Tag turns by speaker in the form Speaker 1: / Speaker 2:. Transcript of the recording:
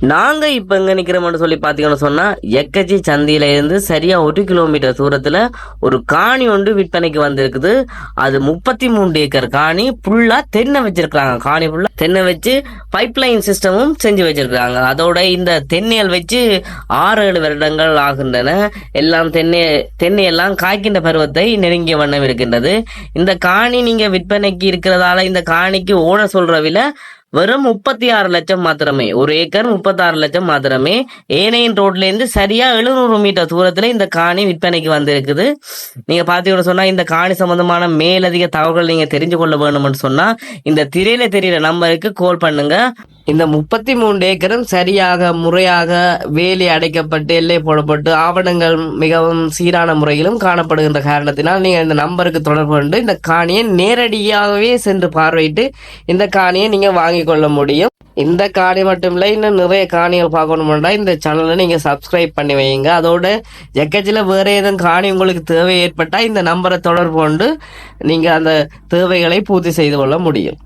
Speaker 1: நாங்க இப்ப எங்கே நிற்கிறோம்னு சொல்லி பார்த்தீங்கன்னு சொன்னா எக்கச்சி சந்தியில இருந்து சரியா ஒரு கிலோமீட்டர் தூரத்துல ஒரு காணி ஒன்று விற்பனைக்கு வந்திருக்குது. அது முப்பத்தி மூணு ஏக்கர் காணி ஃபுல்லா தென்னை வச்சிருக்கிறாங்க. காணி ஃபுல்லாக தென்னை வச்சு பைப் லைன் சிஸ்டமும் செஞ்சு வச்சிருக்கிறாங்க. அதோட இந்த தென்னையல் வச்சு ஆறு ஏழு வருடங்கள் ஆகின்றன. எல்லாம் தென்னை தென்னை எல்லாம் காய்க்கின்ற பருவத்தை நெருங்கிய வண்ணம் இருக்கின்றது. இந்த காணி நீங்க விற்பனைக்கு இருக்கிறதால இந்த காணிக்கு ஓட சொல்கிற விலை வெறும் முப்பத்தி ஆறு லட்சம் மாத்திரமே. ஒரு ஏக்கர் முப்பத்தாறு லட்சம் மாத்திரமே. ஏனையின் ரோட்ல இருந்து சரியா எழுநூறு மீட்டர் தூரத்துல இந்த காணி விற்பனைக்கு வந்திருக்குது. நீங்க பாத்தீங்கன்னு சொன்னா இந்த காணி சம்பந்தமான மேலதிக தகவல்கள் நீங்க தெரிஞ்சு கொள்ள வேணும்னு சொன்னா இந்த திரையில தெரியிற நம்பருக்கு கால் பண்ணுங்க. இந்த முப்பத்தி மூன்று ஏக்கரும் சரியாக முறையாக வேலி அடைக்கப்பட்டு எல்லை போடப்பட்டு ஆவணங்கள் மிகவும் சீரான முறையிலும் காணப்படுகின்ற காரணத்தினால் நீங்கள் இந்த நம்பருக்கு தொடர்பு கொண்டு இந்த காணியை நேரடியாகவே சென்று பார்வையிட்டு இந்த காணியை நீங்கள் வாங்கி கொள்ள முடியும். இந்த காணி மட்டும் இல்லை இன்னும் நிறைய காணிகள் பார்க்கணும்னா இந்த சேனலை நீங்க சப்ஸ்கிரைப் பண்ணி வைங்க அதோட எக்கச்சில வேற ஏதும் காணி உங்களுக்கு தேவை ஏற்பட்டா இந்த நம்பரை தொடர்பு கொண்டு நீங்க அந்த தேவைகளை பூர்த்தி செய்து கொள்ள முடியும்.